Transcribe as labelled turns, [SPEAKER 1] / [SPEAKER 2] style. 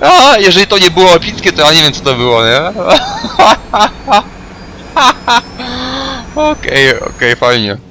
[SPEAKER 1] A, jeżeli to nie było epickie, to ja nie wiem co to było, nie? Okej, okay, okej, okay, fajnie.